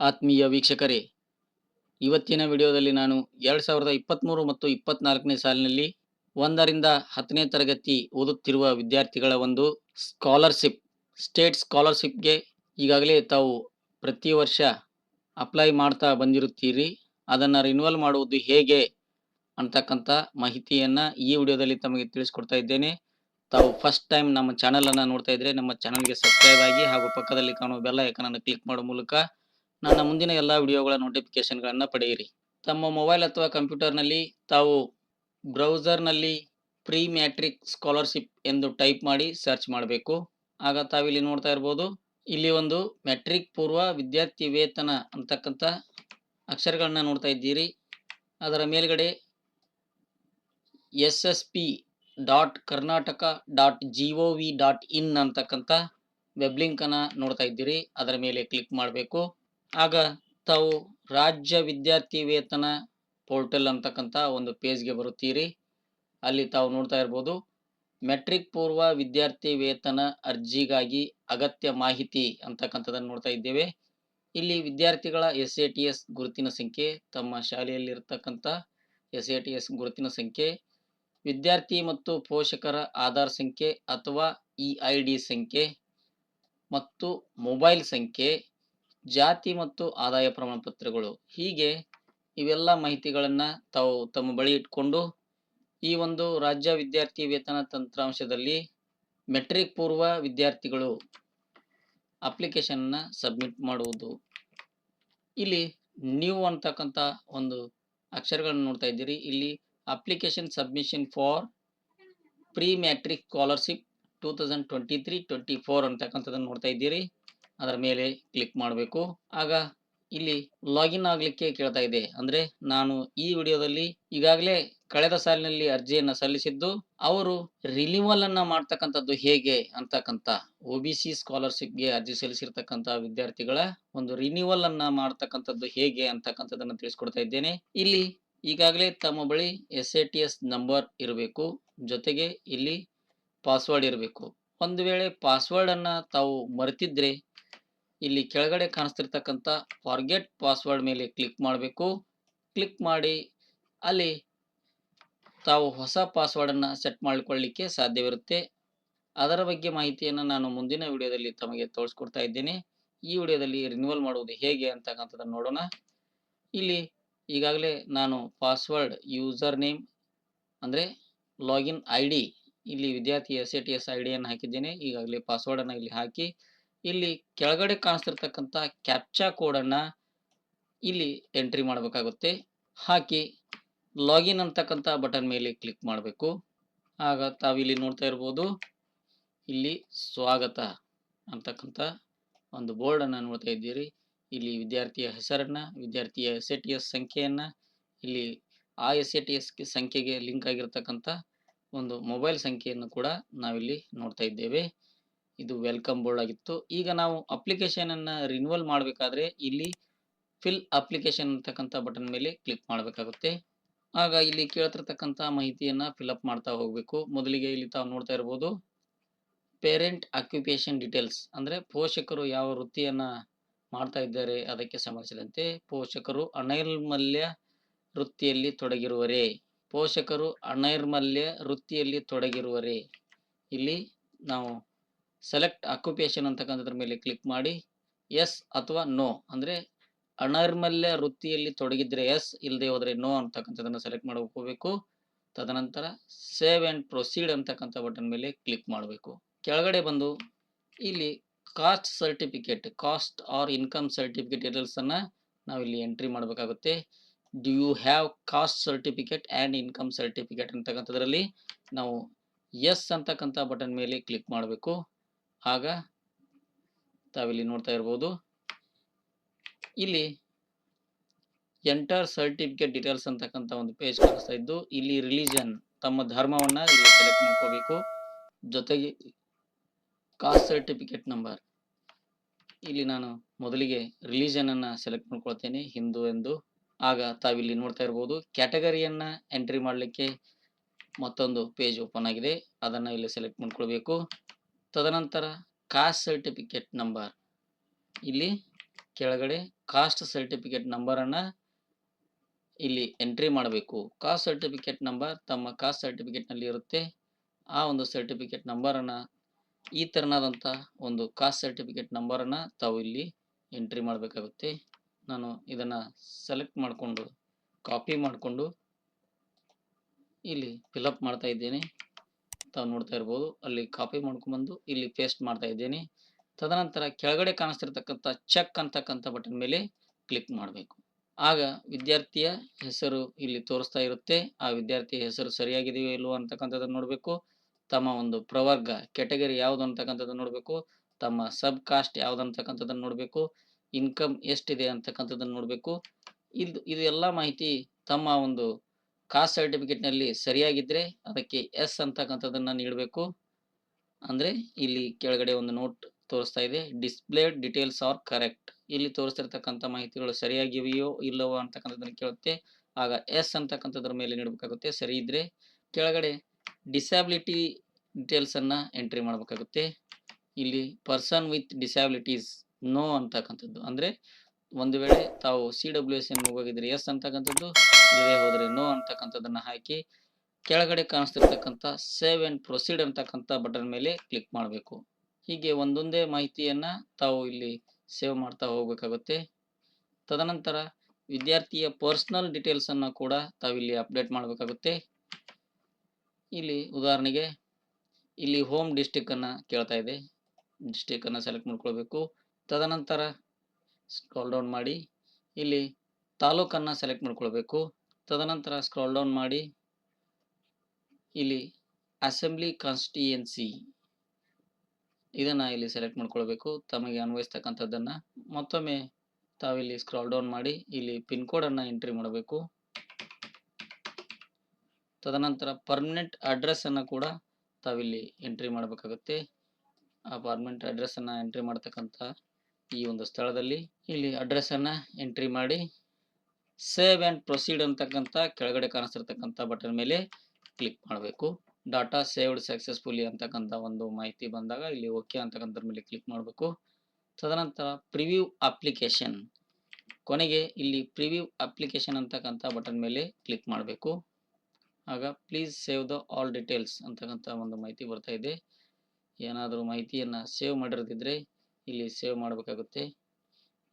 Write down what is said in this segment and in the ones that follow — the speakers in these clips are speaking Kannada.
ಆತ್ಮೀಯ ವೀಕ್ಷಕರೇ, ಇವತ್ತಿನ ವಿಡಿಯೋದಲ್ಲಿ ನಾನು ಎರಡು ಸಾವಿರದ ಇಪ್ಪತ್ತ್ಮೂರು ಮತ್ತು ಇಪ್ಪತ್ನಾಲ್ಕನೇ ಸಾಲಿನಲ್ಲಿ ಒಂದರಿಂದ ಹತ್ತನೇ ತರಗತಿ ಓದುತ್ತಿರುವ ವಿದ್ಯಾರ್ಥಿಗಳ ಒಂದು ಸ್ಕಾಲರ್ಶಿಪ್ ಸ್ಟೇಟ್ ಸ್ಕಾಲರ್ಶಿಪ್ಗೆ ಈಗಾಗಲೇ ತಾವು ಪ್ರತಿ ವರ್ಷ ಅಪ್ಲೈ ಮಾಡ್ತಾ ಬಂದಿರುತ್ತೀರಿ. ಅದನ್ನು ರಿನ್ಯೂವಲ್ ಮಾಡುವುದು ಹೇಗೆ ಅಂತಕ್ಕಂಥ ಮಾಹಿತಿಯನ್ನು ಈ ವಿಡಿಯೋದಲ್ಲಿ ತಮಗೆ ತಿಳಿಸ್ಕೊಡ್ತಾ ಇದ್ದೇನೆ. ತಾವು ಫಸ್ಟ್ ಟೈಮ್ ನಮ್ಮ ಚಾನಲನ್ನು ನೋಡ್ತಾ ಇದ್ರೆ ನಮ್ಮ ಚಾನಲ್ಗೆ ಸಬ್ಸ್ಕ್ರೈಬ್ ಆಗಿ ಹಾಗೂ ಪಕ್ಕದಲ್ಲಿ ಕಾಣುವ ಬೆಲ್ಲ ಐಕನನ್ನು ಕ್ಲಿಕ್ ಮಾಡೋ ಮೂಲಕ ನನ್ನ ಮುಂದಿನ ಎಲ್ಲ ವಿಡಿಯೋಗಳ ನೋಟಿಫಿಕೇಶನ್ಗಳನ್ನು ಪಡೆಯಿರಿ. ತಮ್ಮ ಮೊಬೈಲ್ ಅಥವಾ ಕಂಪ್ಯೂಟರ್ನಲ್ಲಿ ತಾವು ಬ್ರೌಸರ್ನಲ್ಲಿ ಪ್ರೀ ಮ್ಯಾಟ್ರಿಕ್ ಸ್ಕಾಲರ್ಶಿಪ್ ಎಂದು ಟೈಪ್ ಮಾಡಿ ಸರ್ಚ್ ಮಾಡಬೇಕು. ಆಗ ತಾವಿಲ್ಲಿ ನೋಡ್ತಾ ಇರ್ಬೋದು, ಇಲ್ಲಿ ಒಂದು ಮ್ಯಾಟ್ರಿಕ್ ಪೂರ್ವ ವಿದ್ಯಾರ್ಥಿ ವೇತನ ಅಂತಕ್ಕಂಥ ಅಕ್ಷರಗಳನ್ನ ನೋಡ್ತಾ ಇದ್ದೀರಿ. ಅದರ ಮೇಲ್ಗಡೆ S S P dot Karnataka dot G O V dot in ಅಂತಕ್ಕಂಥ ವೆಬ್ಲಿಂಕನ್ನು ನೋಡ್ತಾ ಇದ್ದೀರಿ. ಅದರ ಮೇಲೆ ಕ್ಲಿಕ್ ಮಾಡಬೇಕು. ಆಗ ತಾವು ರಾಜ್ಯ ವಿದ್ಯಾರ್ಥಿ ವೇತನ ಪೋರ್ಟಲ್ ಅಂತಕ್ಕಂಥ ಒಂದು ಪೇಜ್ಗೆ ಬರುತ್ತೀರಿ. ಅಲ್ಲಿ ತಾವು ನೋಡ್ತಾ ಇರ್ಬೋದು, ಮೆಟ್ರಿಕ್ ಪೂರ್ವ ವಿದ್ಯಾರ್ಥಿ ವೇತನ ಅರ್ಜಿಗಾಗಿ ಅಗತ್ಯ ಮಾಹಿತಿ ಅಂತಕ್ಕಂಥದ್ದನ್ನು ನೋಡ್ತಾ ಇದ್ದೇವೆ. ಇಲ್ಲಿ ವಿದ್ಯಾರ್ಥಿಗಳ ಎಸ್ ಎ ಟಿ ಎಸ್ ಗುರುತಿನ ಸಂಖ್ಯೆ, ತಮ್ಮ ಶಾಲೆಯಲ್ಲಿರ್ತಕ್ಕಂಥ ಎಸ್ ಎ ಟಿ ಎಸ್ ಗುರುತಿನ ಸಂಖ್ಯೆ, ವಿದ್ಯಾರ್ಥಿ ಮತ್ತು ಪೋಷಕರ ಆಧಾರ್ ಸಂಖ್ಯೆ ಅಥವಾ ಇ ಐ ಡಿ ಸಂಖ್ಯೆ ಮತ್ತು ಮೊಬೈಲ್ ಸಂಖ್ಯೆ ಜಾತಿ ಮತ್ತು ಆದಾಯ ಪ್ರಮಾಣ ಪತ್ರಗಳು ಹೀಗೆ ಇವೆಲ್ಲ ಮಾಹಿತಿಗಳನ್ನು ತಾವು ತಮ್ಮ ಬಳಿ ಇಟ್ಕೊಂಡು ಈ ಒಂದು ರಾಜ್ಯ ವಿದ್ಯಾರ್ಥಿ ವೇತನ ತಂತ್ರಾಂಶದಲ್ಲಿ ಮೆಟ್ರಿಕ್ ಪೂರ್ವ ವಿದ್ಯಾರ್ಥಿಗಳು ಅಪ್ಲಿಕೇಶನ್ನ ಸಬ್ಮಿಟ್ ಮಾಡುವುದು. ಇಲ್ಲಿ ನೀವು ಅಂತಕ್ಕಂಥ ಒಂದು ಅಕ್ಷರಗಳನ್ನು ನೋಡ್ತಾ ಇದ್ದೀರಿ. ಇಲ್ಲಿ application submission for pre matric scholarship two thousand twenty three, twenty four ಅಂತಕ್ಕಂಥದ್ದನ್ನು ನೋಡ್ತಾ ಇದ್ದೀರಿ. ಅದರ ಮೇಲೆ ಕ್ಲಿಕ್ ಮಾಡಬೇಕು. ಆಗ ಇಲ್ಲಿ ಲಾಗಿನ್ ಆಗಲಿಕ್ಕೆ ಕೇಳ್ತಾ ಇದೆ. ಅಂದರೆ ನಾನು ಈ ವಿಡಿಯೋದಲ್ಲಿ ಈಗಾಗಲೇ ಕಳೆದ ಸಾಲಿನಲ್ಲಿ ಅರ್ಜಿಯನ್ನು ಸಲ್ಲಿಸಿದ್ದು, ಅವರು ರಿನಿವಲ್ ಅನ್ನ ಮಾಡ್ತಕ್ಕಂಥದ್ದು ಹೇಗೆ ಅಂತಕ್ಕಂಥ ಒ ಬಿ ಸಿ ಸ್ಕಾಲರ್ಶಿಪ್ಗೆ ಅರ್ಜಿ ಸಲ್ಲಿಸಿರ್ತಕ್ಕಂಥ ವಿದ್ಯಾರ್ಥಿಗಳ ಒಂದು ರಿನ್ಯೂವಲ್ ಅನ್ನ ಮಾಡ್ತಕ್ಕಂಥದ್ದು ಹೇಗೆ ಅಂತಕ್ಕಂಥದ್ದನ್ನು ತಿಳಿಸ್ಕೊಡ್ತಾ ಇದ್ದೇನೆ. ಇಲ್ಲಿ ಈಗಾಗಲೇ ತಮ್ಮ ಬಳಿ S A T S number ಇರಬೇಕು. ಜೊತೆಗೆ ಇಲ್ಲಿ ಪಾಸ್ವರ್ಡ್ ಇರಬೇಕು. ಒಂದು ವೇಳೆ ಪಾಸ್ವರ್ಡ್ ಅನ್ನ ತಾವು ಮರೆತಿದ್ರೆ ಇಲ್ಲಿ ಕೆಳಗಡೆ ಕಾಣಿಸ್ತಿರ್ತಕ್ಕಂಥ ಫಾರ್ಗೆಟ್ ಪಾಸ್ವರ್ಡ್ ಮೇಲೆ ಕ್ಲಿಕ್ ಮಾಡಬೇಕು. ಕ್ಲಿಕ್ ಮಾಡಿ ಅಲ್ಲಿ ತಾವು ಹೊಸ ಪಾಸ್ವರ್ಡನ್ನು ಸೆಟ್ ಮಾಡಿಕೊಳ್ಳಲಿಕ್ಕೆ ಸಾಧ್ಯವಿರುತ್ತೆ. ಅದರ ಬಗ್ಗೆ ಮಾಹಿತಿಯನ್ನು ನಾನು ಮುಂದಿನ ವಿಡಿಯೋದಲ್ಲಿ ತಮಗೆ ತೋರಿಸ್ಕೊಡ್ತಾ ಇದ್ದೇನೆ. ಈ ವಿಡಿಯೋದಲ್ಲಿ ರಿನ್ಯೂವಲ್ ಮಾಡುವುದು ಹೇಗೆ ಅಂತಕ್ಕಂಥದ್ದನ್ನು ನೋಡೋಣ. ಇಲ್ಲಿ ಈಗಾಗಲೇ ನಾನು ಪಾಸ್ವರ್ಡ್ ಯೂಸರ್ ನೇಮ್ ಅಂದರೆ ಲಾಗಿನ್ ಐ ಇಲ್ಲಿ ವಿದ್ಯಾರ್ಥಿ S A T S I ಡಿಯನ್ನು ಹಾಕಿದ್ದೇನೆ. ಈಗಾಗಲೇ ಪಾಸ್ವರ್ಡನ್ನು ಇಲ್ಲಿ ಹಾಕಿ ಇಲ್ಲಿ ಕೆಳಗಡೆ ಕಾಣಿಸ್ತಿರ್ತಕ್ಕಂಥ ಕ್ಯಾಪ್ಚಾ ಕೋಡನ್ನು ಇಲ್ಲಿ ಎಂಟ್ರಿ ಮಾಡಬೇಕಾಗುತ್ತೆ. ಹಾಕಿ ಲಾಗಿನ್ ಅಂತಕ್ಕಂಥ ಬಟನ್ ಮೇಲೆ ಕ್ಲಿಕ್ ಮಾಡಬೇಕು. ಆಗ ತಾವಿಲ್ಲಿ ನೋಡ್ತಾ ಇರ್ಬೋದು. ಇಲ್ಲಿ ಸ್ವಾಗತ ಅಂತಕ್ಕಂಥ ಒಂದು ಬೋರ್ಡನ್ನು ನೋಡ್ತಾ ಇದ್ದೀರಿ. ಇಲ್ಲಿ ವಿದ್ಯಾರ್ಥಿಯ ಹೆಸರನ್ನು, ವಿದ್ಯಾರ್ಥಿಯ ಎಸ್ ಎ ಟಿ ಎಸ್ ಸಂಖ್ಯೆಯನ್ನು, ಇಲ್ಲಿ ಆ ಎಸ್ ಎ ಟಿ ಎಸ್ ಸಂಖ್ಯೆಗೆ ಲಿಂಕ್ ಆಗಿರ್ತಕ್ಕಂಥ ಒಂದು ಮೊಬೈಲ್ ಸಂಖ್ಯೆಯನ್ನು ಕೂಡ ನಾವಿಲ್ಲಿ ನೋಡ್ತಾ ಇದ್ದೇವೆ. ಇದು ವೆಲ್ಕಮ್ ಬೋರ್ಡ್ ಆಗಿತ್ತು. ಈಗ ನಾವು ಅಪ್ಲಿಕೇಶನ್ ಅನ್ನ ರಿನ್ಯೂವಲ್ ಮಾಡಬೇಕಾದ್ರೆ ಇಲ್ಲಿ ಫಿಲ್ ಅಪ್ಲಿಕೇಶನ್ ಅಂತಕ್ಕಂಥ ಬಟನ್ ಮೇಲೆ ಕ್ಲಿಕ್ ಮಾಡಬೇಕಾಗುತ್ತೆ. ಆಗ ಇಲ್ಲಿ ಕೇಳ್ತಿರ್ತಕ್ಕಂಥ ಮಾಹಿತಿಯನ್ನ ಫಿಲ್ಅಪ್ ಮಾಡ್ತಾ ಹೋಗಬೇಕು. ಮೊದಲಿಗೆ ಇಲ್ಲಿ ತಾವು ನೋಡ್ತಾ ಇರ್ಬೋದು ಪೇರೆಂಟ್ ಅಕ್ಯುಪೇಷನ್ ಡೀಟೇಲ್ಸ್ ಅಂದ್ರೆ ಪೋಷಕರು ಯಾವ ವೃತ್ತಿಯನ್ನ ಮಾಡ್ತಾ ಇದ್ದಾರೆ ಅದಕ್ಕೆ ಸಂಬಂಧಿಸಿದಂತೆ ಪೋಷಕರು ಅನೈರ್ಮಲ್ಯ ವೃತ್ತಿಯಲ್ಲಿ ತೊಡಗಿರುವರೇ. ಪೋಷಕರು ಅನೈರ್ಮಲ್ಯ ವೃತ್ತಿಯಲ್ಲಿ ತೊಡಗಿರುವರೇ. ಇಲ್ಲಿ ನಾವು ಸೆಲೆಕ್ಟ್ ಆಕ್ಯುಪೇಷನ್ ಅಂತಕ್ಕಂಥದ್ರ ಮೇಲೆ ಕ್ಲಿಕ್ ಮಾಡಿ ಎಸ್ ಅಥವಾ ನೋ ಅಂದರೆ ಅನೈರ್ಮಲ್ಯ ವೃತ್ತಿಯಲ್ಲಿ ತೊಡಗಿದ್ರೆ ಎಸ್ ಇಲ್ಲದೆ ಹೋದರೆ ನೋ ಅಂತಕ್ಕಂಥದ್ದನ್ನು ಸೆಲೆಕ್ಟ್ ಹೋಗಬೇಕು. ತದನಂತರ ಸೇವ್ ಆ್ಯಂಡ್ ಪ್ರೊಸೀಡ್ ಅಂತಕ್ಕಂಥ ಬಟನ್ ಮೇಲೆ ಕ್ಲಿಕ್ ಮಾಡಬೇಕು. ಕೆಳಗಡೆ ಬಂದು ಇಲ್ಲಿ caste certificate caste or income certificate ಡೀಟೇಲ್ಸನ್ನು ನಾವಿಲ್ಲಿ ಎಂಟ್ರಿ ಮಾಡಬೇಕಾಗುತ್ತೆ. Do you have caste certificate and income certificate ಅಂತಕ್ಕಂಥದ್ರಲ್ಲಿ ನಾವು ಎಸ್ ಅಂತಕ್ಕಂಥ ಬಟನ್ ಮೇಲೆ ಕ್ಲಿಕ್ ಮಾಡಬೇಕು. ಆಗ ತಾವಿಲ್ಲಿ ನೋಡ್ತಾ ಇರ್ಬೋದು. ಇಲ್ಲಿ ಎಂಟರ್ ಸರ್ಟಿಫಿಕೇಟ್ ಡೀಟೇಲ್ಸ್ ಅಂತಕ್ಕಂಥ ಒಂದು ಪೇಜ್ ಕಾಣಿಸ್ತಾ ಇದ್ದು, ಇಲ್ಲಿ ರಿಲಿಜನ್ ತಮ್ಮ ಧರ್ಮವನ್ನ ಇಲ್ಲಿ ಸೆಲೆಕ್ಟ್ ಮಾಡ್ಕೋಬೇಕು. ಜೊತೆಗೆ ಕಾಸ್ಟ್ ಸರ್ಟಿಫಿಕೇಟ್ ನಂಬರ್ ಇಲ್ಲಿ ನಾನು ಮೊದಲಿಗೆ ರಿಲಿಜನ್ ಅನ್ನ ಸೆಲೆಕ್ಟ್ ಮಾಡ್ಕೊಳ್ತೇನೆ, ಹಿಂದೂ ಎಂದು. ಆಗ ತಾವಿಲ್ಲಿ ನೋಡ್ತಾ ಇರ್ಬೋದು ಕ್ಯಾಟಗರಿಯನ್ನ ಎಂಟ್ರಿ ಮಾಡಲಿಕ್ಕೆ ಮತ್ತೊಂದು ಪೇಜ್ ಓಪನ್ ಆಗಿದೆ. ಅದನ್ನು ಇಲ್ಲಿ ಸೆಲೆಕ್ಟ್ ಮಾಡ್ಕೊಳ್ಬೇಕು. ತದನಂತರ ಕಾಸ್ಟ್ ಸರ್ಟಿಫಿಕೇಟ್ ನಂಬರ್ ಇಲ್ಲಿ ಕೆಳಗಡೆ ಕಾಸ್ಟ್ ಸರ್ಟಿಫಿಕೇಟ್ ನಂಬರನ್ನು ಇಲ್ಲಿ ಎಂಟ್ರಿ ಮಾಡಬೇಕು. ಕಾಸ್ಟ್ ಸರ್ಟಿಫಿಕೇಟ್ ನಂಬರ್ ತಮ್ಮ ಕಾಸ್ಟ್ ಸರ್ಟಿಫಿಕೇಟ್ನಲ್ಲಿ ಇರುತ್ತೆ. ಆ ಒಂದು ಸರ್ಟಿಫಿಕೇಟ್ ನಂಬರನ್ನು ಈ ಥರನಾದಂಥ ಒಂದು ಕಾಸ್ಟ್ ಸರ್ಟಿಫಿಕೇಟ್ ನಂಬರನ್ನು ತಾವು ಇಲ್ಲಿ ಎಂಟ್ರಿ ಮಾಡಬೇಕಾಗುತ್ತೆ. ನಾನು ಇದನ್ನು ಸೆಲೆಕ್ಟ್ ಮಾಡಿಕೊಂಡು ಕಾಪಿ ಮಾಡಿಕೊಂಡು ಇಲ್ಲಿ ಫಿಲಪ್ ಮಾಡ್ತಾ ಇದ್ದೇನೆ. ತಾವು ನೋಡ್ತಾ ಇರ್ಬೋದು. ಅಲ್ಲಿ ಕಾಪಿ ಮಾಡ್ಕೊಂಡ್ಬಂದು ಇಲ್ಲಿ ಪೇಸ್ಟ್ ಮಾಡ್ತಾ ಇದ್ದೇನೆ. ತದನಂತರ ಕೆಳಗಡೆ ಕಾಣಿಸ್ತಿರ್ತಕ್ಕಂಥ ಚೆಕ್ ಅಂತಕ್ಕಂಥ ಬಟನ್ ಮೇಲೆ ಕ್ಲಿಕ್ ಮಾಡಬೇಕು. ಆಗ ವಿದ್ಯಾರ್ಥಿಯ ಹೆಸರು ಇಲ್ಲಿ ತೋರಿಸ್ತಾ ಇರುತ್ತೆ. ಆ ವಿದ್ಯಾರ್ಥಿಯ ಹೆಸರು ಸರಿಯಾಗಿದೆಯೋ ಇಲ್ಲವೋ ಅಂತಕ್ಕಂಥದ್ದನ್ನು ನೋಡಬೇಕು. ತಮ್ಮ ಒಂದು ಪ್ರವರ್ಗ ಕೆಟಗರಿ ಯಾವುದು ಅಂತಕ್ಕಂಥದ್ದು ನೋಡಬೇಕು. ತಮ್ಮ ಸಬ್ ಕಾಸ್ಟ್ ಯಾವ್ದು ಅಂತಕ್ಕಂಥದ್ದನ್ನು ನೋಡಬೇಕು. ಇನ್ಕಮ್ ಎಷ್ಟಿದೆ ಅಂತಕ್ಕಂಥದ್ದನ್ನು ನೋಡಬೇಕು. ಇದು ಇದು ಎಲ್ಲ ಮಾಹಿತಿ ತಮ್ಮ ಒಂದು ಕಾಸ್ಟ್ ಸರ್ಟಿಫಿಕೇಟ್ನಲ್ಲಿ ಸರಿಯಾಗಿದ್ದರೆ ಅದಕ್ಕೆ ಎಸ್ ಅಂತಕ್ಕಂಥದ್ದನ್ನು ನೀಡಬೇಕು. ಅಂದರೆ ಇಲ್ಲಿ ಕೆಳಗಡೆ ಒಂದು ನೋಟ್ ತೋರಿಸ್ತಾ ಇದೆ ಡಿಸ್ಪ್ಲೇಡ್ ಡೀಟೇಲ್ಸ್ ಆರ್ ಕರೆಕ್ಟ್ ಇಲ್ಲಿ ತೋರಿಸ್ತಿರ್ತಕ್ಕಂಥ ಮಾಹಿತಿಗಳು ಸರಿಯಾಗಿವೆಯೋ ಇಲ್ಲವೋ ಅಂತಕ್ಕಂಥದ್ದನ್ನು ಕೇಳುತ್ತೆ. ಆಗ ಎಸ್ ಅಂತಕ್ಕಂಥದ್ರ ಮೇಲೆ ನೀಡಬೇಕಾಗುತ್ತೆ. ಸರಿ ಇದ್ದರೆ ಕೆಳಗಡೆ ಡಿಸ್ಯಾಬಿಲಿಟಿ ಡಿಟೇಲ್ಸನ್ನು ಎಂಟ್ರಿ ಮಾಡಬೇಕಾಗುತ್ತೆ. ಇಲ್ಲಿ ಪರ್ಸನ್ ವಿತ್ ಡಿಸ್ಯಾಬಿಲಿಟೀಸ್ ನೋ ಅಂತಕ್ಕಂಥದ್ದು. ಅಂದರೆ ಒಂದು ವೇಳೆ ತಾವು ಸಿ ಡಬ್ಲ್ಯೂ ಎಸ್ ಎನ್ ಹೋಗಿದ್ರೆ ಎಸ್ ಅಂತಕ್ಕಂಥದ್ದು ಇದೇ ಹೋದ್ರೆ ನೋ ಅಂತಕ್ಕಂಥದ್ದನ್ನು ಹಾಕಿ, ಕೆಳಗಡೆ ಕಾಣಿಸ್ತಿರ್ತಕ್ಕಂಥ ಸೇವ್ ಅಂಡ್ ಪ್ರೊಸೀಡ್ ಅಂತಕ್ಕಂಥ ಬಟನ್ ಮೇಲೆ ಕ್ಲಿಕ್ ಮಾಡಬೇಕು. ಹೀಗೆ ಒಂದೊಂದೇ ಮಾಹಿತಿಯನ್ನು ತಾವು ಇಲ್ಲಿ ಸೇವ್ ಮಾಡ್ತಾ ಹೋಗಬೇಕಾಗುತ್ತೆ. ತದನಂತರ ವಿದ್ಯಾರ್ಥಿಯ ಪರ್ಸ್ನಲ್ ಡೀಟೇಲ್ಸನ್ನು ಕೂಡ ತಾವಿಲ್ಲಿ ಅಪ್ಡೇಟ್ ಮಾಡಬೇಕಾಗುತ್ತೆ. ಇಲ್ಲಿ ಉದಾಹರಣೆಗೆ, ಇಲ್ಲಿ ಹೋಮ್ ಡಿಸ್ಟಿಕ್ಕನ್ನು ಕೇಳ್ತಾ ಇದೆ. ಡಿಸ್ಟಿಕ್ಕನ್ನು ಸೆಲೆಕ್ಟ್ ಮಾಡ್ಕೊಳ್ಬೇಕು. ತದನಂತರ ಸ್ಕ್ರಾಲ್ ಡೌನ್ ಮಾಡಿ. ಇಲ್ಲಿ ತಾಲೂಕನ್ನು ಸೆಲೆಕ್ಟ್ ಮಾಡ್ಕೊಳ್ಬೇಕು. ತದನಂತರ ಸ್ಕ್ರಾಲ್ ಡೌನ್ ಮಾಡಿ. ಇಲ್ಲಿ ಅಸೆಂಬ್ಲಿ ಕಾನ್ಸ್ಟಿಯೆನ್ಸಿ ಇದನ್ನು ಇಲ್ಲಿ ಸೆಲೆಕ್ಟ್ ಮಾಡ್ಕೊಳ್ಬೇಕು. ತಮಗೆ ಅನ್ವಯಿಸ್ತಕ್ಕಂಥದ್ದನ್ನು ಮತ್ತೊಮ್ಮೆ ತಾವಿಲ್ಲಿ ಸ್ಕ್ರಾಲ್ ಡೌನ್ ಮಾಡಿ. ಇಲ್ಲಿ ಪಿನ್ ಕೋಡನ್ನು ಎಂಟ್ರಿ ಮಾಡಬೇಕು. ತದನಂತರ ಪರ್ಮನೆಂಟ್ ಅಡ್ರೆಸ್ಸನ್ನು ಕೂಡ ತಾವಿಲ್ಲಿ ಎಂಟ್ರಿ ಮಾಡಬೇಕಾಗುತ್ತೆ. ಆ ಪರ್ಮನೆಂಟ್ ಅಡ್ರೆಸ್ಸನ್ನು ಎಂಟ್ರಿ ಮಾಡ್ತಕ್ಕಂಥ ಈ ಒಂದು ಸ್ಥಳದಲ್ಲಿ ಇಲ್ಲಿ ಅಡ್ರೆಸ್ಸನ್ನು ಎಂಟ್ರಿ ಮಾಡಿ ಸೇವ್ ಆ್ಯಂಡ್ ಪ್ರೊಸೀಡ್ ಅಂತಕ್ಕಂಥ ಕೆಳಗಡೆ ಕಾಣಿಸ್ತಿರ್ತಕ್ಕಂಥ ಬಟನ್ ಮೇಲೆ ಕ್ಲಿಕ್ ಮಾಡಬೇಕು. ಡಾಟಾ ಸೇವ್ಡ್ ಸಕ್ಸಸ್ಫುಲಿ ಅಂತಕ್ಕಂಥ ಒಂದು ಮಾಹಿತಿ ಬಂದಾಗ ಇಲ್ಲಿ ಓಕೆ ಅಂತಕ್ಕಂಥದ್ರ ಮೇಲೆ ಕ್ಲಿಕ್ ಮಾಡಬೇಕು. ತದನಂತರ ಪ್ರಿವ್ಯೂ ಅಪ್ಲಿಕೇಶನ್ ಕೊನೆಗೆ ಇಲ್ಲಿ ಪ್ರಿವ್ಯೂ ಅಪ್ಲಿಕೇಶನ್ ಅಂತಕ್ಕಂಥ ಬಟನ್ ಮೇಲೆ ಕ್ಲಿಕ್ ಮಾಡಬೇಕು. ಆಗ please save the all details ಅಂತಕ್ಕಂಥ ಒಂದು ಮಾಹಿತಿ ಬರ್ತಾ ಇದೆ. ಏನಾದರೂ ಮಾಹಿತಿಯನ್ನು ಸೇವ್ ಮಾಡಿರೋದಿದ್ರೆ ಇಲ್ಲಿ ಸೇವ್ ಮಾಡಬೇಕಾಗುತ್ತೆ.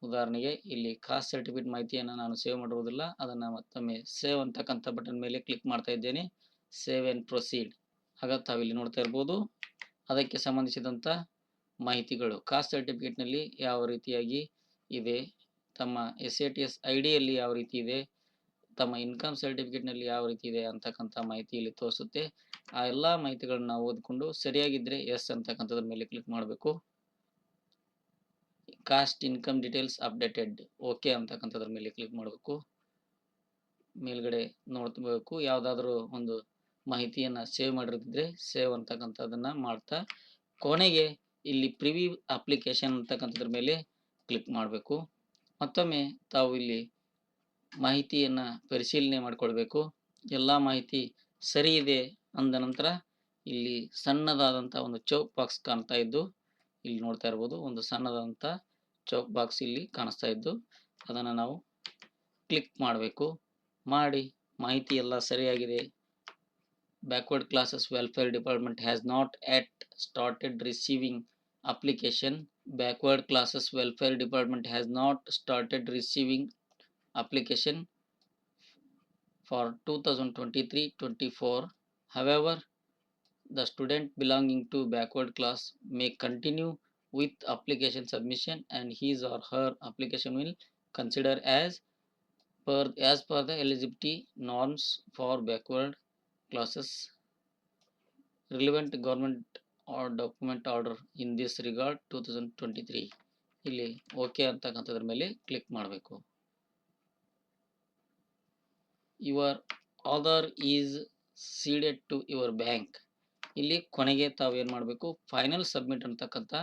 ಉದಾಹರಣೆಗೆ ಇಲ್ಲಿ ಕಾಸ್ಟ್ ಸರ್ಟಿಫಿಕೇಟ್ ಮಾಹಿತಿಯನ್ನು ನಾನು ಸೇವ್ ಮಾಡಿರುವುದಿಲ್ಲ ಅದನ್ನು ಮತ್ತೊಮ್ಮೆ ಸೇವ್ ಅಂತಕ್ಕಂಥ ಬಟನ್ ಮೇಲೆ ಕ್ಲಿಕ್ ಮಾಡ್ತಾ ಇದ್ದೇನೆ. Save and proceed. ಆಗ ತಾವಿಲ್ಲಿ ನೋಡ್ತಾ ಇರ್ಬೋದು. ಅದಕ್ಕೆ ಸಂಬಂಧಿಸಿದಂಥ ಮಾಹಿತಿಗಳು. ಕಾಸ್ಟ್ ಸರ್ಟಿಫಿಕೇಟ್ನಲ್ಲಿ ಯಾವ ರೀತಿಯಾಗಿ ಇದೆ, ತಮ್ಮ S A T S I ಡಿಯಲ್ಲಿ ಯಾವ ರೀತಿ ಇದೆ, ತಮ್ಮ ಇನ್ಕಮ್ ಸರ್ಟಿಫಿಕೇಟ್ನಲ್ಲಿ ಯಾವ ರೀತಿ ಇದೆ ಅಂತಕ್ಕಂಥ ಮಾಹಿತಿ ಇಲ್ಲಿ ತೋರಿಸುತ್ತೆ. ಆ ಎಲ್ಲ ಮಾಹಿತಿಗಳನ್ನ ಓದಿಕೊಂಡು ಸರಿಯಾಗಿದ್ದರೆ ಎಸ್ ಅಂತಕ್ಕಂಥದ್ರ ಮೇಲೆ ಕ್ಲಿಕ್ ಮಾಡಬೇಕು. Caste income details updated okay ಅಂತಕ್ಕಂಥದ್ರ ಮೇಲೆ ಕ್ಲಿಕ್ ಮಾಡಬೇಕು. ಮೇಲ್ಗಡೆ ನೋಡ್ಬೇಕು. ಯಾವುದಾದ್ರೂ ಒಂದು ಮಾಹಿತಿಯನ್ನು ಸೇವ್ ಮಾಡಿರ್ತಿದ್ರೆ ಸೇವ್ ಅಂತಕ್ಕಂಥದ್ದನ್ನು ಮಾಡ್ತಾ ಕೊನೆಗೆ ಇಲ್ಲಿ ಪ್ರಿವಿ ಅಪ್ಲಿಕೇಶನ್ ಅಂತಕ್ಕಂಥದ್ರ ಮೇಲೆ ಕ್ಲಿಕ್ ಮಾಡಬೇಕು. ಮತ್ತೊಮ್ಮೆ ತಾವು ಇಲ್ಲಿ ಮಾಹಿತಿಯನ್ನು ಪರಿಶೀಲನೆ ಮಾಡಿಕೊಳ್ಬೇಕು. ಎಲ್ಲ ಮಾಹಿತಿ ಸರಿ ಇದೆ ಅಂದ ನಂತರ ಇಲ್ಲಿ ಸಣ್ಣದಾದಂಥ ಒಂದು ಚೌಕ್ ಬಾಕ್ಸ್ ಕಾಣ್ತಾ ಇದ್ದು ಇಲ್ಲಿ ನೋಡ್ತಾ ಇರ್ಬೋದು, ಒಂದು ಸಣ್ಣದಂತ ಚೌಕ್ ಬಾಕ್ಸ್ ಇಲ್ಲಿ ಕಾಣಿಸ್ತಾ ಇದ್ದು, ಅದನ್ನು ನಾವು ಕ್ಲಿಕ್ ಮಾಡಬೇಕು. ಮಾಡಿ, ಮಾಹಿತಿ ಎಲ್ಲ ಸರಿಯಾಗಿದೆ. Backward classes welfare department has not yet started receiving application backward classes welfare department has not started receiving application for 2023-24 however the student belonging to backward class may continue with application submission and his or her application will consider as per as per the eligibility norms for backward classes relevant government or document order in this regard 2023 ಇಲ್ಲಿ ಓಕೆ ಅಂತಕ್ಕಂಥದ್ರ ಮೇಲೆ ಕ್ಲಿಕ್ ಮಾಡಬೇಕು your Aadhaar is seeded to your bank ಇಲ್ಲಿ ಕೊನೆಗೆ ತಾವು ಏನು ಮಾಡಬೇಕು? ಫೈನಲ್ ಸಬ್ಮಿಟ್ ಅಂತಕ್ಕಂಥ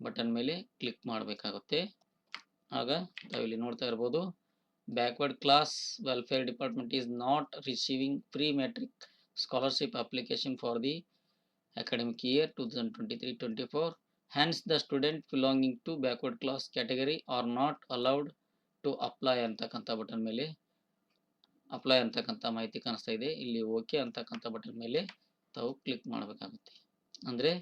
ಬಟನ್ ಮೇಲೆ ಕ್ಲಿಕ್ ಮಾಡಬೇಕಾಗುತ್ತೆ. ಆಗ ತಾವಿಲ್ಲಿ ನೋಡ್ತಾ ಇರ್ಬೋದು backward class welfare department is not receiving pre matric scholarship application for the academic year 2023-24 hence the student belonging to backward class category are not allowed to apply ಅಂತಕ್ಕಂಥ ಬಟನ್ ಮೇಲೆ ಅಪ್ಲೈ ಅಂತಕ್ಕಂಥ ಮಾಹಿತಿ ಕಾಣಿಸ್ತಾ ಇದೆ. ಇಲ್ಲಿ ಓಕೆ ಅಂತಕ್ಕಂಥ ಬಟನ್ ಮೇಲೆ ತಾವು ಕ್ಲಿಕ್ ಮಾಡಬೇಕಾಗುತ್ತೆ. ಅಂದರೆ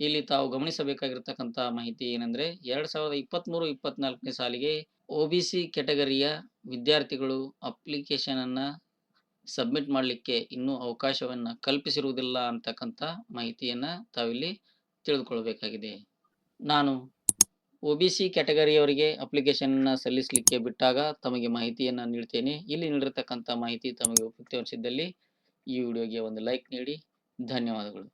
ಇಲ್ಲಿ ತಾವು ಗಮನಿಸಬೇಕಾಗಿರ್ತಕ್ಕಂಥ ಮಾಹಿತಿ ಏನಂದರೆ ಎರಡು ಸಾವಿರದ ಇಪ್ಪತ್ತ್ಮೂರು ಇಪ್ಪತ್ತ್ನಾಲ್ಕನೇ ಸಾಲಿಗೆ ಒ ಬಿ ಸಿ ಕೆಟಗರಿಯ ವಿದ್ಯಾರ್ಥಿಗಳು ಅಪ್ಲಿಕೇಶನನ್ನು ಸಬ್ಮಿಟ್ ಮಾಡಲಿಕ್ಕೆ ಇನ್ನೂ ಅವಕಾಶವನ್ನು ಕಲ್ಪಿಸಿರುವುದಿಲ್ಲ ಅಂತಕ್ಕಂಥ ಮಾಹಿತಿಯನ್ನು ತಾವಿಲ್ಲಿ ತಿಳಿದುಕೊಳ್ಬೇಕಾಗಿದೆ. ನಾನು ಒ ಬಿ ಸಿ ಕ್ಯಾಟಗರಿಯವರಿಗೆ ಅಪ್ಲಿಕೇಶನ್ನ ಸಲ್ಲಿಸಲಿಕ್ಕೆ ಬಿಟ್ಟಾಗ ತಮಗೆ ಮಾಹಿತಿಯನ್ನು ನೀಡ್ತೇನೆ. ಇಲ್ಲಿ ನೀಡಿರತಕ್ಕಂಥ ಮಾಹಿತಿ ತಮಗೆ ಉಪಯುಕ್ತವೆನಿಸಿದ್ದಲ್ಲಿ ಈ ವಿಡಿಯೋಗೆ ಒಂದು ಲೈಕ್ ನೀಡಿ. ಧನ್ಯವಾದಗಳು.